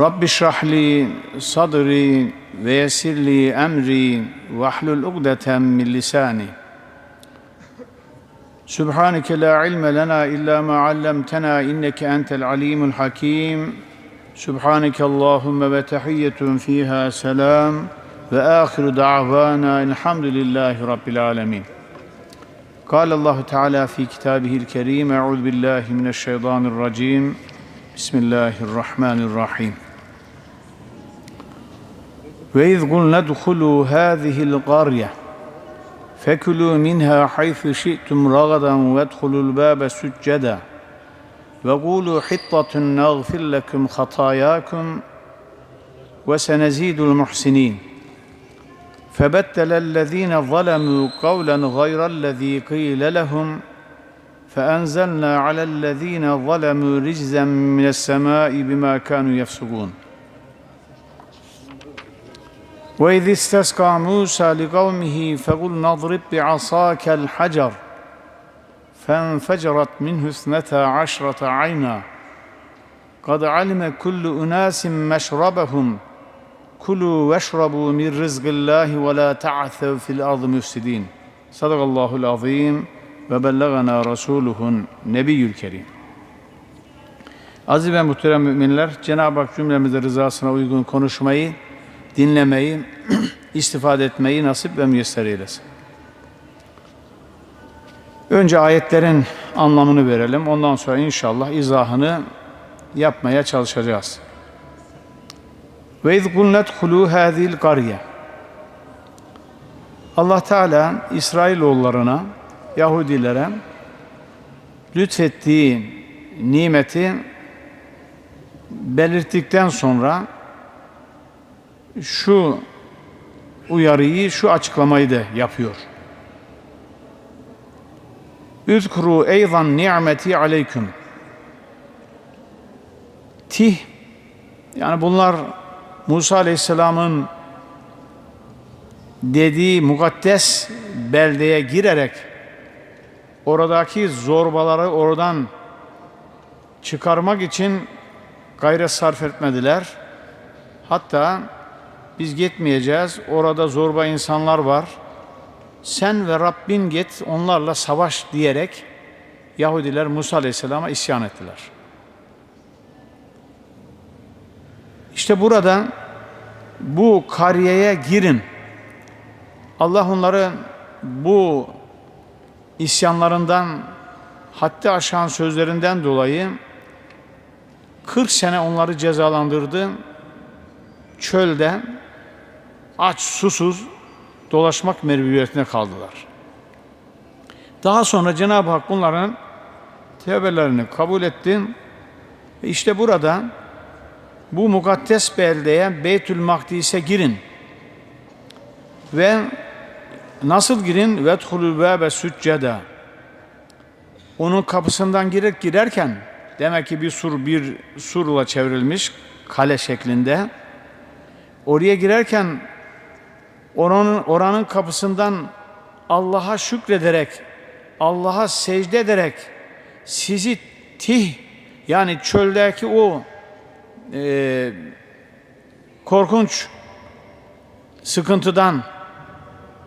رب اشرح لي صدري ويسر لي أمري واحلل عقدة من لساني سبحانك لا علم لنا إلا ما علمتنا إنك أنت العليم الحكيم سبحانك اللهم وتحية فيها سلام وآخر دعوانا الحمد لله رب العالمين قال الله تعالى في كتابه الكريم أعوذ بالله من الشيطان الرجيم بسم الله الرحمن الرحيم وإذ قلنا ادخلوا هذه القرية فكلوا منها حيث شئتم رغدا وادخلوا الباب سجدا وقولوا حطة نغفر لكم خطاياكم وسنزيد المحسنين. فبدل الذين ظلموا قولا غير الذي قيل لهم فأنزلنا على الذين ظلموا رجزا من السماء بما كانوا يفسقون. وإذ استسقى موسى لقومه فقلنا اضرب بعصاك الحجر فانفجرت منه اثنتا عشرة عينا قد علم كل أناس مشربهم كلوا واشربوا من رزق الله ولا تعثوا في الأرض مفسدين صدق الله العظيم ve bellagana rasuluhun nebiyyül kerim. Aziz ve muhterem müminler, Cenab-ı Hak cümlemize rızasına uygun konuşmayı, dinlemeyi, istifade etmeyi nasip ve müyesser eylesin. Önce ayetlerin anlamını verelim. Ondan sonra inşallah izahını yapmaya çalışacağız. Ve iz kulnet hulu hadil kariye. Allah Teala İsrailoğullarına Yahudilere lütfettiği nimeti belirttikten sonra şu uyarıyı, şu açıklamayı da yapıyor. Üzkuru eyzan ni'meti aleyküm. Tih, yani bunlar Musa Aleyhisselam'ın dediği mukaddes beldeye girerek oradaki zorbaları oradan çıkarmak için gayret sarf etmediler. Hatta biz gitmeyeceğiz, orada zorba insanlar var. Sen ve Rabbin git onlarla savaş diyerek Yahudiler Musa Aleyhisselam'a isyan ettiler. İşte burada bu kariyeye girin. Allah onları bu isyanlarından hatta aşan sözlerinden dolayı 40 sene onları cezalandırdı. Çölde aç susuz dolaşmak mecburiyetine kaldılar. Daha sonra Cenab-ı Hak bunların tevbelerini kabul etti. Ve işte burada bu mukaddes beldeye Beytül Makdis'e girin. Ve Nasıl girin? Vedhulul bâbe sücceda. Onun kapısından girip girerken demek ki bir sur bir surla çevrilmiş kale şeklinde. Oraya girerken oranın oranın kapısından Allah'a şükrederek, Allah'a secde ederek sizi tih yani çöldeki o e, korkunç sıkıntıdan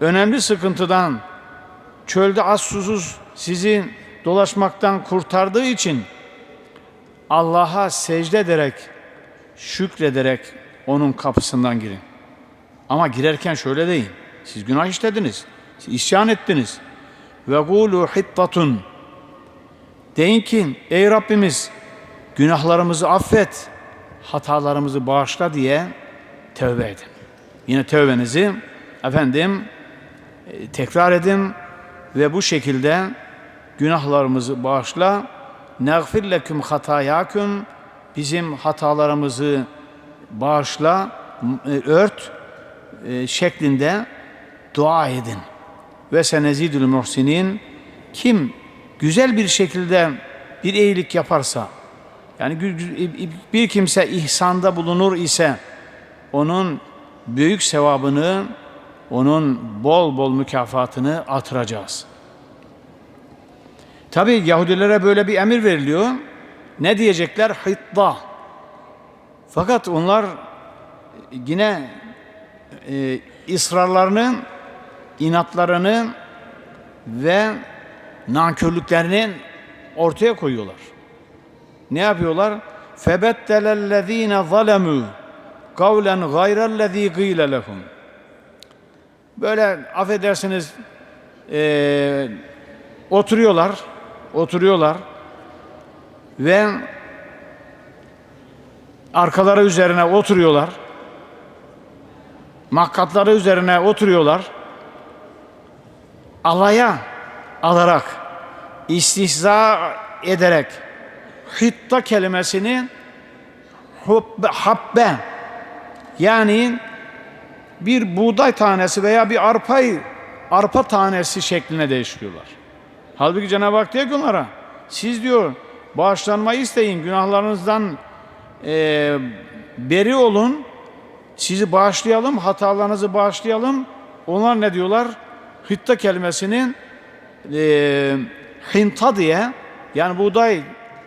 önemli sıkıntıdan, çölde az susuz sizi dolaşmaktan kurtardığı için Allah'a secde ederek, şükrederek onun kapısından girin. Ama girerken şöyle deyin. Siz günah işlediniz. Siz isyan ettiniz. Ve gulu hittatun. Deyin ki ey Rabbimiz günahlarımızı affet, hatalarımızı bağışla diye tövbe edin. Yine tövbenizi efendim tekrar edin ve bu şekilde günahlarımızı bağışla. Nagfir leküm hatayaküm bizim hatalarımızı bağışla, e, ört e, şeklinde dua edin. Ve senezidül muhsinin kim güzel bir şekilde bir iyilik yaparsa yani bir kimse ihsanda bulunur ise onun büyük sevabını, onun bol bol mükafatını artıracağız. Tabi Yahudilere böyle bir emir veriliyor. Ne diyecekler? Hitta. Fakat onlar yine e, ısrarlarını, inatlarını ve nankörlüklerini ortaya koyuyorlar. Ne yapıyorlar? فَبَتَّلَ ظَلَمُوا قَوْلًا غَيْرَ الَّذ۪ي قِيلَ لَهُمْ Böyle affedersiniz e, oturuyorlar, oturuyorlar ve arkaları üzerine oturuyorlar. Makkatları üzerine oturuyorlar. Alaya alarak, istihza ederek hitta kelimesini hubbe, habbe yani bir buğday tanesi veya bir arpayı arpa tanesi şekline değiştiriyorlar. Halbuki Cenab-ı Hak diyor ki onlara siz diyor bağışlanmayı isteyin günahlarınızdan e, beri olun sizi bağışlayalım hatalarınızı bağışlayalım onlar ne diyorlar hitta kelimesinin e, hinta diye yani buğday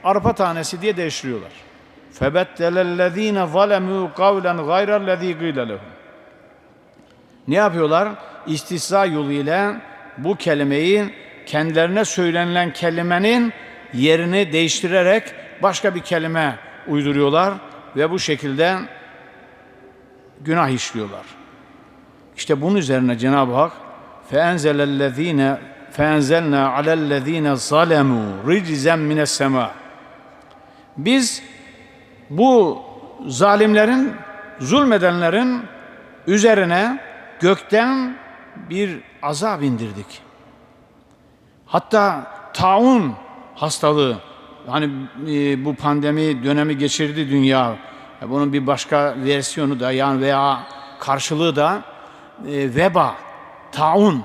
arpa tanesi diye değiştiriyorlar. فَبَتَّلَ الَّذ۪ينَ ظَلَمُوا قَوْلًا غَيْرَ الَّذ۪ي قِيلَ لَهُمْ Ne yapıyorlar? İstihza yoluyla bu kelimeyi kendilerine söylenilen kelimenin yerini değiştirerek başka bir kelime uyduruyorlar ve bu şekilde günah işliyorlar. İşte bunun üzerine Cenab-ı Hak فَاَنْزَلَ الَّذ۪ينَ فَاَنْزَلْنَا عَلَى الَّذ۪ينَ ظَلَمُوا رِجْزًا مِنَ السَّمَاءِ Biz bu zalimlerin, zulmedenlerin üzerine gökten bir azap indirdik. Hatta taun hastalığı, hani e, bu pandemi dönemi geçirdi dünya. e, Bunun bir başka versiyonu da yani veya karşılığı da e, veba, taun,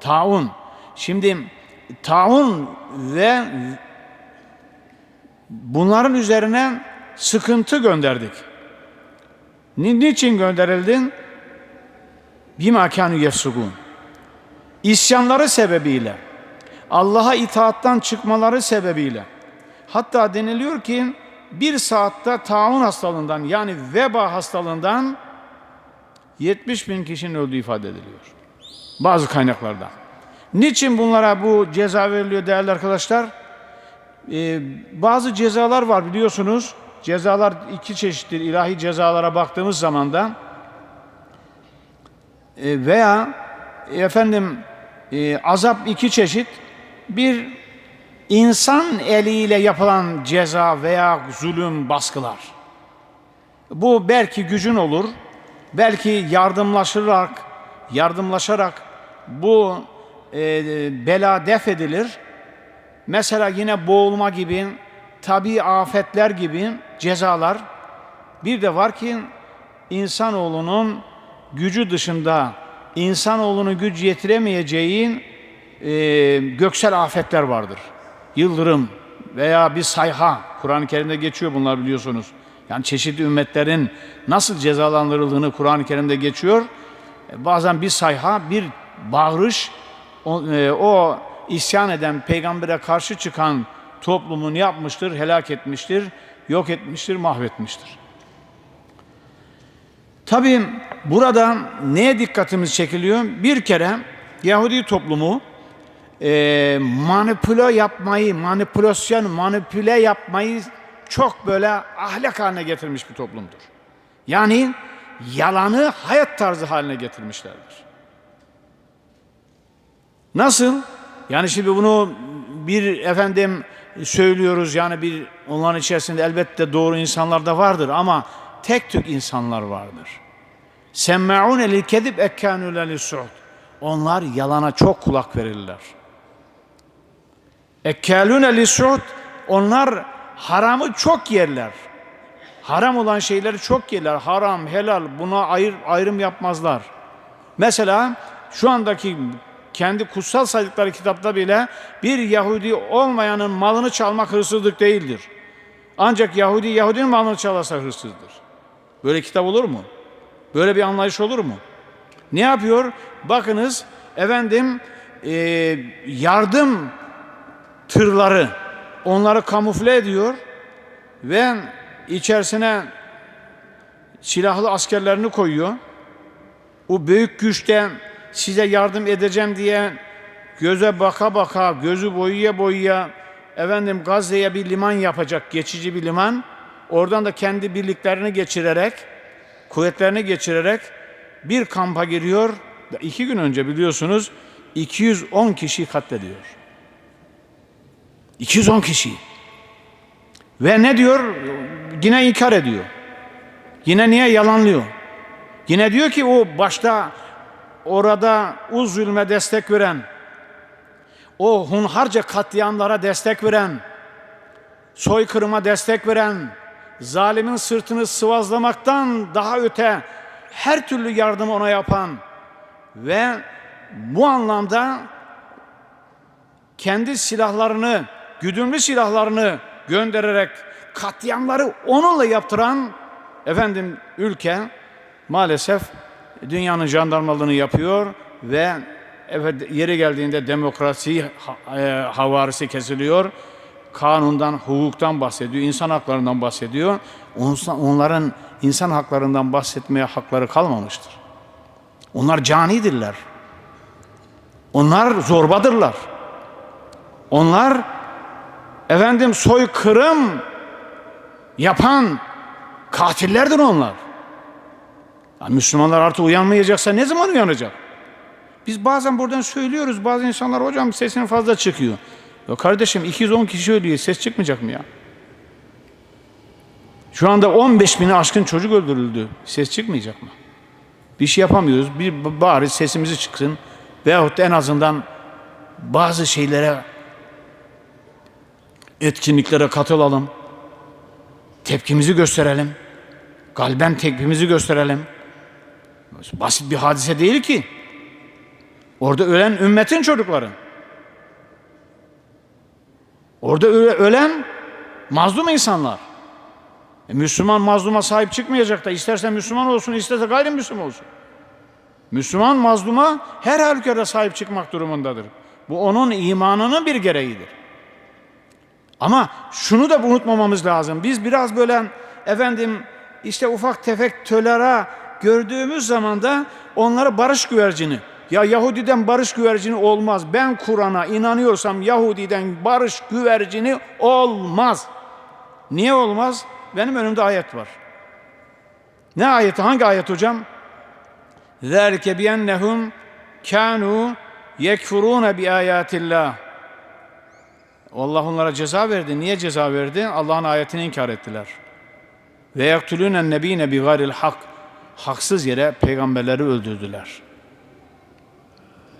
taun. Şimdi taun ve bunların üzerine sıkıntı gönderdik. Ni- Niçin gönderildin? Bima kânü yefsukûn. İsyanları sebebiyle, Allah'a itaattan çıkmaları sebebiyle. Hatta deniliyor ki bir saatte taun hastalığından yani veba hastalığından 70 bin kişinin öldüğü ifade ediliyor. Bazı kaynaklarda. Niçin bunlara bu ceza veriliyor değerli arkadaşlar? Ee, bazı cezalar var biliyorsunuz. Cezalar iki çeşittir. İlahi cezalara baktığımız zaman da e, veya efendim e, azap iki çeşit. Bir insan eliyle yapılan ceza veya zulüm, baskılar. Bu belki gücün olur, belki yardımlaşarak, yardımlaşarak bu e, bela def edilir. Mesela yine boğulma gibi, tabi afetler gibi cezalar. Bir de var ki insanoğlunun gücü dışında insanoğlunun güç yetiremeyeceği e, göksel afetler vardır. Yıldırım veya bir sayha. Kur'an-ı Kerim'de geçiyor bunlar biliyorsunuz. Yani çeşitli ümmetlerin nasıl cezalandırıldığını Kur'an-ı Kerim'de geçiyor. E, Bazen bir sayha, bir bağırış o, e, o isyan eden, peygambere karşı çıkan toplumun yapmıştır, helak etmiştir, yok etmiştir, mahvetmiştir. Tabii burada neye dikkatimiz çekiliyor? Bir kere Yahudi toplumu e, manipüle yapmayı, manipülasyon, manipüle yapmayı çok böyle ahlak haline getirmiş bir toplumdur. Yani yalanı hayat tarzı haline getirmişlerdir. Nasıl? Yani şimdi bunu bir efendim söylüyoruz yani bir onların içerisinde elbette doğru insanlar da vardır ama tek tük insanlar vardır. Semma'un lil kedib ekkânû lis Onlar yalana çok kulak verirler. Ekkâlûne lis Onlar haramı çok yerler. haram olan şeyleri çok yerler. Haram, helal buna ayır, ayrım yapmazlar. Mesela şu andaki kendi kutsal saydıkları kitapta bile bir Yahudi olmayanın malını çalmak hırsızlık değildir. Ancak Yahudi Yahudinin malını çalarsa hırsızdır. Böyle kitap olur mu? Böyle bir anlayış olur mu? Ne yapıyor? Bakınız efendim e, yardım tırları onları kamufle ediyor ve içerisine silahlı askerlerini koyuyor. O büyük güçte size yardım edeceğim diye göze baka baka, gözü boyaya boyaya efendim Gazze'ye bir liman yapacak, geçici bir liman. Oradan da kendi birliklerini geçirerek, kuvvetlerini geçirerek bir kampa giriyor. İki gün önce biliyorsunuz 210 kişi katlediyor. 210 kişi. Ve ne diyor? Yine inkar ediyor. Yine niye yalanlıyor? Yine diyor ki o başta orada o zulme destek veren, o hunharca katliamlara destek veren, soykırıma destek veren, zalimin sırtını sıvazlamaktan daha öte her türlü yardımı ona yapan ve bu anlamda kendi silahlarını, güdümlü silahlarını göndererek katliamları onunla yaptıran efendim ülke maalesef dünyanın jandarmalığını yapıyor ve evet, yeri geldiğinde demokrasi e, havarisi kesiliyor. Kanundan, hukuktan bahsediyor, insan haklarından bahsediyor. Onların insan haklarından bahsetmeye hakları kalmamıştır. Onlar canidirler. Onlar zorbadırlar. Onlar efendim soykırım yapan katillerdir onlar. Ya Müslümanlar artık uyanmayacaksa ne zaman uyanacak? Biz bazen buradan söylüyoruz. Bazı insanlar hocam sesin fazla çıkıyor. Ya kardeşim 210 kişi ölüyor. Ses çıkmayacak mı ya? Şu anda 15 bini aşkın çocuk öldürüldü. Ses çıkmayacak mı? Bir şey yapamıyoruz. Bir bari sesimizi çıksın. Veyahut en azından bazı şeylere etkinliklere katılalım. Tepkimizi gösterelim. Kalben tepkimizi gösterelim. Basit bir hadise değil ki. Orada ölen ümmetin çocukları. Orada öle- ölen mazlum insanlar. E, Müslüman mazluma sahip çıkmayacak da isterse Müslüman olsun isterse gayrimüslim olsun. Müslüman mazluma her halükarda sahip çıkmak durumundadır. Bu onun imanının bir gereğidir. Ama şunu da unutmamamız lazım. Biz biraz böyle efendim işte ufak tefek tölera gördüğümüz zaman da onları barış güvercini. Ya Yahudiden barış güvercini olmaz. Ben Kur'an'a inanıyorsam Yahudiden barış güvercini olmaz. Niye olmaz? Benim önümde ayet var. Ne ayeti? Hangi ayet hocam? ذَٰلِكَ بِيَنَّهُمْ كَانُوا يَكْفُرُونَ بِآيَاتِ اللّٰهِ Allah onlara ceza verdi. Niye ceza verdi? Allah'ın ayetini inkar ettiler. Ve yaktulûnen nebîne bi gayril hak. Haksız yere peygamberleri öldürdüler.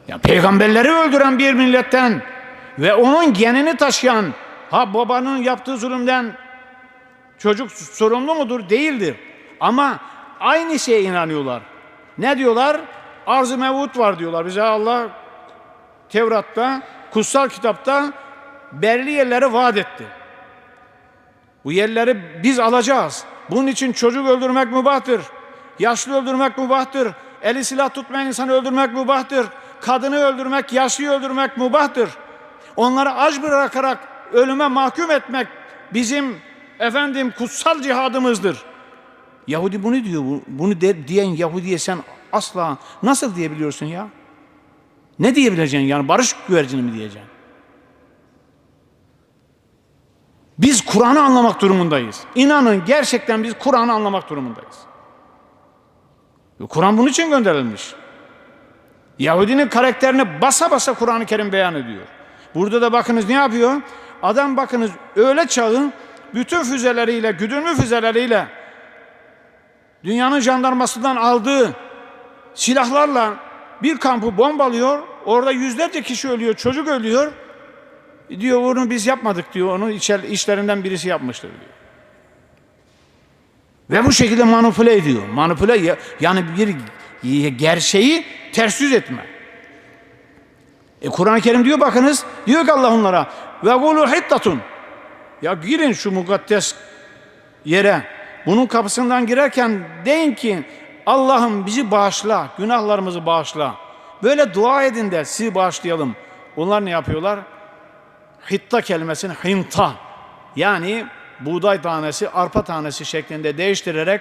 Ya peygamberleri öldüren bir milletten ve onun genini taşıyan ha babanın yaptığı zulümden çocuk sorumlu mudur? Değildir. Ama aynı şeye inanıyorlar. Ne diyorlar? Arz-ı mevut var diyorlar. Bize Allah Tevrat'ta, kutsal kitapta belli yerleri vaat etti. Bu yerleri biz alacağız. Bunun için çocuk öldürmek mübahtır. Yaşlı öldürmek mübahtır. Eli silah tutmayan insanı öldürmek mübahtır. Kadını öldürmek, yaşlıyı öldürmek mübahtır. Onları aç bırakarak ölüme mahkum etmek bizim efendim kutsal cihadımızdır. Yahudi bunu diyor. bu- Bunu de, diyen Yahudiye sen asla nasıl diyebiliyorsun ya? Ne diyebileceksin yani barış güvercini mi diyeceksin? Biz Kur'an'ı anlamak durumundayız. İnanın gerçekten biz Kur'an'ı anlamak durumundayız. Kur'an bunun için gönderilmiş. Yahudinin karakterini basa basa Kur'an-ı Kerim beyan ediyor. Burada da bakınız ne yapıyor? Adam bakınız öyle çağın bütün füzeleriyle, güdümlü füzeleriyle dünyanın jandarmasından aldığı silahlarla bir kampı bombalıyor. Orada yüzlerce kişi ölüyor, çocuk ölüyor. Diyor onu biz yapmadık diyor. Onu içer, işlerinden birisi yapmıştır diyor. Ve bu şekilde manipüle ediyor. Manipüle ya- yani bir gerçeği ters yüz etme. E Kur'an-ı Kerim diyor bakınız. Diyor ki Allah onlara ve gulu hittatun. Ya girin şu mukaddes yere. Bunun kapısından girerken deyin ki Allah'ım bizi bağışla, günahlarımızı bağışla. Böyle dua edin de sizi bağışlayalım. Onlar ne yapıyorlar? Hitta kelimesini hinta yani buğday tanesi, arpa tanesi şeklinde değiştirerek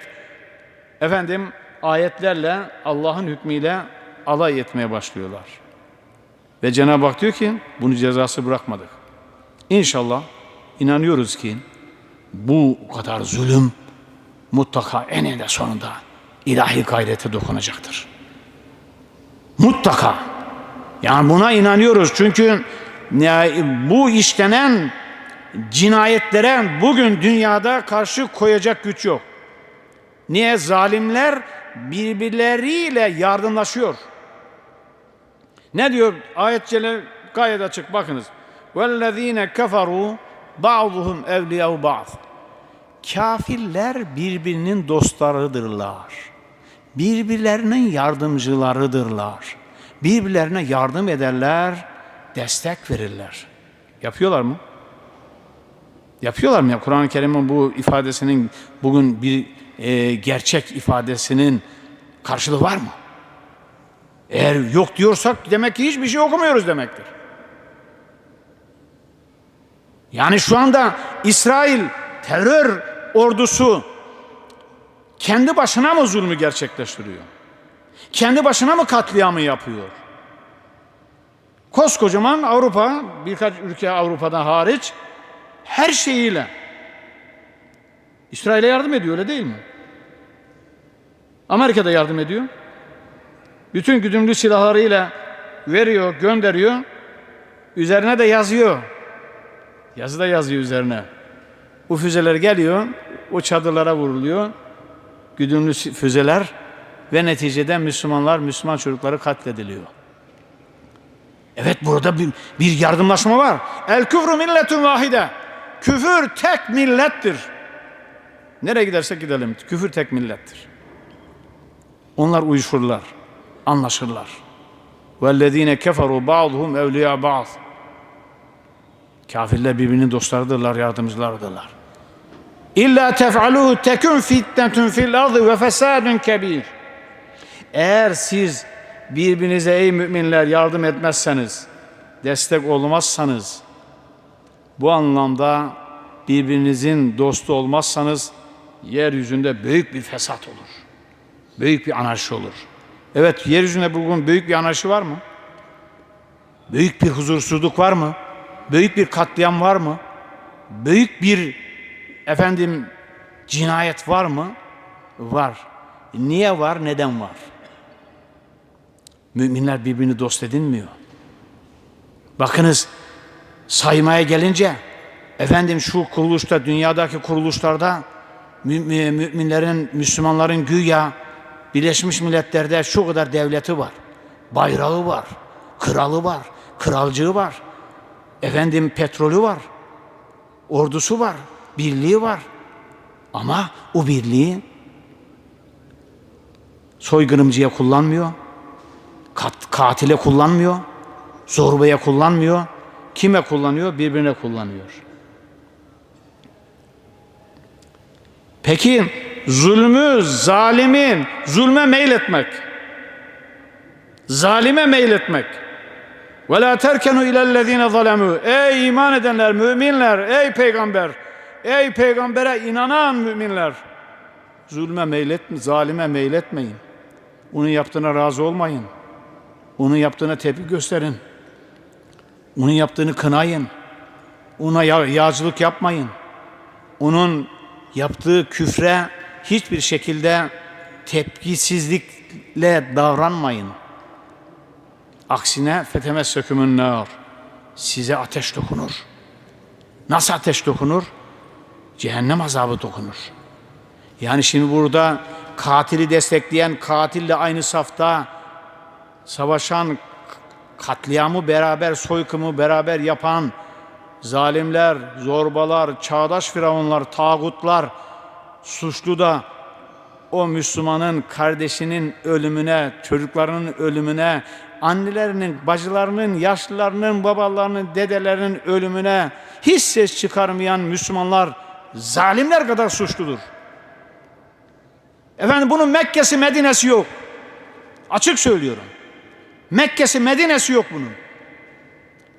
efendim ayetlerle Allah'ın hükmüyle alay etmeye başlıyorlar. Ve Cenab-ı Hak diyor ki bunu cezası bırakmadık. İnşallah inanıyoruz ki bu kadar zulüm mutlaka eninde sonunda ilahi gayrete dokunacaktır. Mutlaka. Yani buna inanıyoruz çünkü bu işlenen cinayetlere bugün dünyada karşı koyacak güç yok. Niye? Zalimler birbirleriyle yardımlaşıyor. Ne diyor? Ayet Celle gayet açık bakınız. وَالَّذ۪ينَ كَفَرُوا بَعْضُهُمْ اَوْلِيَوْ بَعْضٍ Kafirler birbirinin dostlarıdırlar. Birbirlerinin yardımcılarıdırlar. Birbirlerine yardım ederler, destek verirler. Yapıyorlar mı? Yapıyorlar mı? Kur'an-ı Kerim'in bu ifadesinin bugün bir e, gerçek ifadesinin karşılığı var mı? Eğer yok diyorsak demek ki hiçbir şey okumuyoruz demektir. Yani şu anda İsrail terör ordusu kendi başına mı zulmü gerçekleştiriyor? Kendi başına mı katliamı yapıyor? Koskocaman Avrupa, birkaç ülke Avrupa'dan hariç her şeyiyle İsrail'e yardım ediyor öyle değil mi? Amerika da yardım ediyor. Bütün güdümlü silahlarıyla veriyor, gönderiyor. Üzerine de yazıyor. Yazı da yazıyor üzerine. Bu füzeler geliyor, o çadırlara vuruluyor. Güdümlü füzeler ve neticede Müslümanlar, Müslüman çocukları katlediliyor. Evet burada bir, bir yardımlaşma var. El küfrü milletun vahide. Küfür tek millettir. Nereye gidersek gidelim. Küfür tek millettir. Onlar uyuşurlar, anlaşırlar. وَالَّذ۪ينَ كَفَرُوا بَعْضُهُمْ اَوْلِيَا بَعْضٍ Kafirler birbirinin dostlarıdırlar, yardımcılarıdırlar. İlla tef'aluhu tekun fitnetun fil ardı ve fesadun kebir. Eğer siz birbirinize ey müminler yardım etmezseniz, destek olmazsanız, bu anlamda birbirinizin dostu olmazsanız yeryüzünde büyük bir fesat olur. Büyük bir anarşi olur. Evet yeryüzünde bugün büyük bir anarşi var mı? Büyük bir huzursuzluk var mı? Büyük bir katliam var mı? Büyük bir efendim cinayet var mı? Var. Niye var? Neden var? Müminler birbirini dost edinmiyor. Bakınız saymaya gelince efendim şu kuruluşta dünyadaki kuruluşlarda mü- mü- müminlerin Müslümanların güya Birleşmiş Milletler'de şu kadar devleti var. Bayrağı var, kralı var, kralcığı var. Efendim petrolü var, ordusu var, birliği var. Ama o birliği soykırımcıya kullanmıyor, kat, katile kullanmıyor, zorbaya kullanmıyor. Kime kullanıyor? Birbirine kullanıyor. Peki zulmü, zalimin, zulme meyletmek, zalime meyletmek. Ve la terkenu ilellezine zalemu. Ey iman edenler, müminler, ey peygamber, ey peygambere inanan müminler. Zulme meyletme, zalime meyletmeyin. Onun yaptığına razı olmayın. Onun yaptığına tepki gösterin. Onun yaptığını kınayın. Ona ya- yağcılık yapmayın. Onun yaptığı küfre hiçbir şekilde tepkisizlikle davranmayın. Aksine feteme sökümün nar. Size ateş dokunur. Nasıl ateş dokunur? Cehennem azabı dokunur. Yani şimdi burada katili destekleyen, katille aynı safta savaşan, katliamı beraber, soykımı beraber yapan zalimler, zorbalar, çağdaş firavunlar, tağutlar, suçlu da o Müslümanın kardeşinin ölümüne, çocuklarının ölümüne, annelerinin, bacılarının, yaşlılarının, babalarının, dedelerinin ölümüne hiç ses çıkarmayan Müslümanlar zalimler kadar suçludur. Efendim bunun Mekke'si, Medine'si yok. Açık söylüyorum. Mekke'si, Medine'si yok bunun.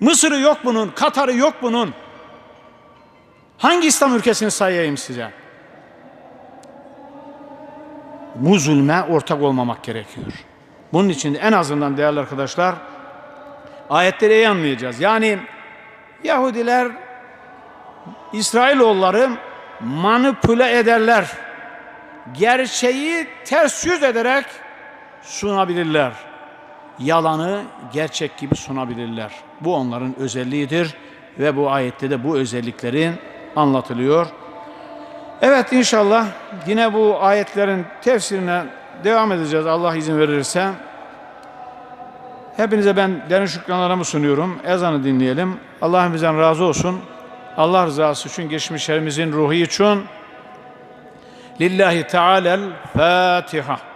Mısır'ı yok bunun, Katar'ı yok bunun. Hangi İslam ülkesini sayayım size? Bu zulme ortak olmamak gerekiyor. Bunun için en azından değerli arkadaşlar ayetleri iyi anlayacağız. Yani Yahudiler İsrailoğulları manipüle ederler. Gerçeği ters yüz ederek sunabilirler. Yalanı gerçek gibi sunabilirler. Bu onların özelliğidir ve bu ayette de bu özelliklerin anlatılıyor. Evet inşallah yine bu ayetlerin tefsirine devam edeceğiz Allah izin verirse. Hepinize ben derin şükranlarımı sunuyorum. Ezanı dinleyelim. Allah bizden razı olsun. Allah rızası için geçmişlerimizin ruhu için. Lillahi Teala'l Fatiha.